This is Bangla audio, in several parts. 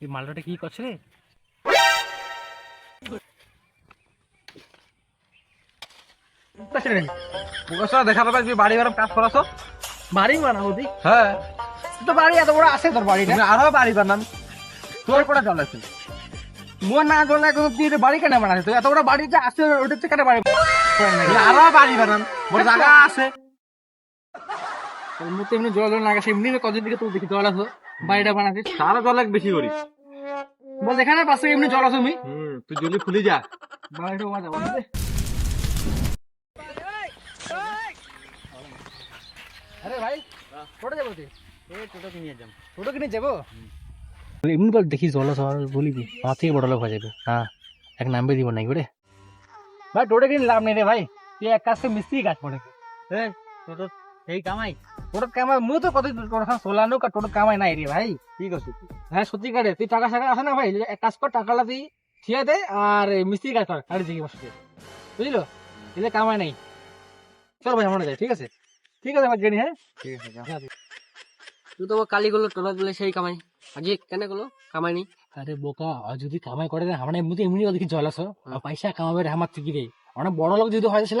এই মালটাটা কি করছে রে? দেখা পাবে তুমি বাড়ি বাড়ি কাজ করাছো? বাড়ি বানাবো দি। হ্যাঁ। তো বাড়ি এত বড় আছে তোর তুমি আরও বাড়ি বানাম। তোর পরে জল আছে? মোর না জল এখন তুই বাড়ি কেন বানাছিস তুই এত বড় বাড়িটা আছে ওটা কেন বাড়ি আরও বাড়ি বানাম। বড় জায়গা আছে। মুখ এমনি জল জল লাগাছে এমনি কদিন দিকে তুই দেখি জল আছে? বাড়িটা বানাছিস তারও জল এক বেশি করিস। বল এখানে পাশে এমনি জল আছে তুমি তুই জলদি খুলি যা। বাড়িটা বাজা বাজা আরে ভাই যাব তুই টোটো কিনে যাম। টোটো কিনে যাব? এমনি বল দেখি জল সবার বলিবি আমার থেকে বড় লোক হয়ে যাবে। হ্যাঁ এক নামবে দিব নাই করে ভাই টোটো কিনে লাভ নেই রে ভাই। তুই এক কাজ মিস্ত্রি কাজ পড়ে টোটো এই কামাই। টোটো কামাই মুই তো কত টোটো সোলানো কা টোটো কামাই নাই রে ভাই। ঠিক আছে হ্যাঁ সত্যি কারে তুই টাকা টাকা আছে না ভাই? এক কাজ কর টাকাটা তুই ঠিয়া দে আর মিস্ত্রি কাজ কর গাড়ি দিকে বসে বুঝলো এলে কামাই নাই। চল ভাই আমরা যাই ঠিক আছে? ঠিক আছে ভাই জেনি হ্যাঁ ঠিক আছে তুই তো কালি গুলো টোলা দিলে সেই কামাই। আজি কেনে গুলো? কামাই নি? আরে বোকা যদি কামাই করে আমরা এমনিতে এমনি ওদিকে জল আসো পয়সা কামাবে রে আমার থেকে রে অনেক বড় লোক যদি হয় ছিল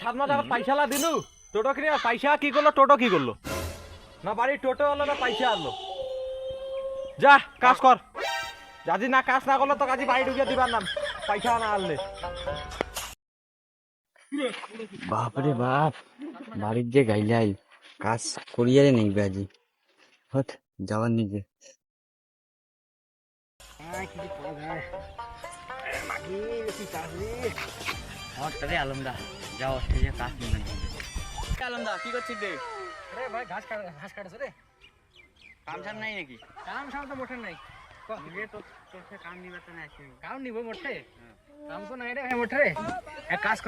সাত মাস আগে পয়সা দিলু টোটো কিনে পয়সা কি করল টোটো কি করল? না বাড়ি টোটো হলো না পয়সা আনলো? যা কাজ কর। যদি না কাজ না করল তো কাজী বাড়ি ঢুকিয়ে দিবার নাম। পয়সা না আনলে। বাপরে বাপ বাড়ির যে গাইলাই কাজ করিয়ারে নেই আজি। হট যাওয়ার নিজে। হঠাৎ আলমদা যাও অস্ট্রেলিয়া কাজ নিয়ে আলমদা কি করছিস রে ভাই ঘাস কাট ঘাস কাটছে রে কাম সাম নাই নাকি? কাম সাম তো মোটে নাই নিবে তো তোর কাম নিবে তো না কাম নিব মোটে কাম তো নাই রে ভাই মোটে এক কাজ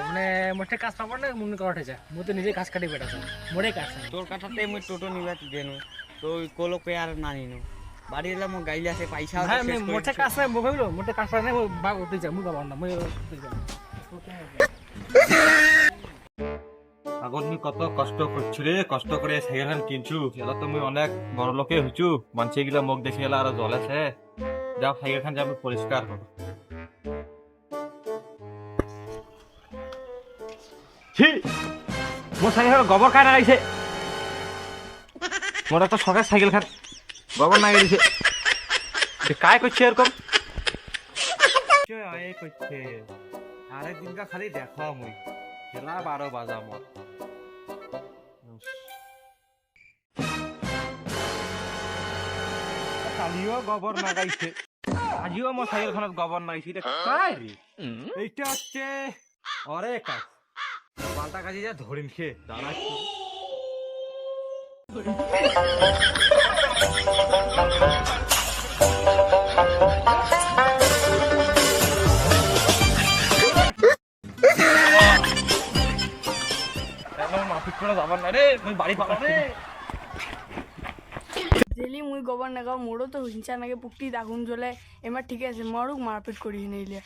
মানে মোটে কাজ পাবো না মনে করে উঠেছে মু তো নিজে কাটি বেটাছে মোড়ে কাজ তোর কথাতে মুই টোটো নিবে দেনু তো কোলো আর না নিনু বাড়ি এলে মো গাইলে আছে পয়সা মোটে কাজ নাই ভাবিলো মোটে কাজ নাই বাগ উঠতে যা মু বাবা না মুই যা আগত মুই কত কষ্ট করছু রে কষ্ট করে সাইকেল খান কিনছু এলা তো মুই অনেক বড় লোকে হইছু মানুষ গিলা মোক দেখি এলা আর জ্বলেছে যাও সাইকেল খান যাবি পরিষ্কার করো ছি! মোর সাইকেল গোবর খাই লাগাইছে মোর একটা শখের সাইকেল খান গোবর না দিছে কায় করছে এরকম? করছে। আরেক দিনকা খালি দেখো মুই। খেলা বারো বাজা কালিও গোবর নাগাইছে আজিও মোৰ চাইকেলখনত গোবর নাগাইছে এটা কাই রে? এইটা হচ্ছে অরে কাজ পাল্টা কাজি যা ধরিম সে দাঁড়া করে জেলি মুই গোবর নাগাও মোৰো তো হিংসা নাগে পুকটি আগুন জ্বলে এমাৰ ঠিকে আছে মৰোক মাৰপিট কৰি নেইলে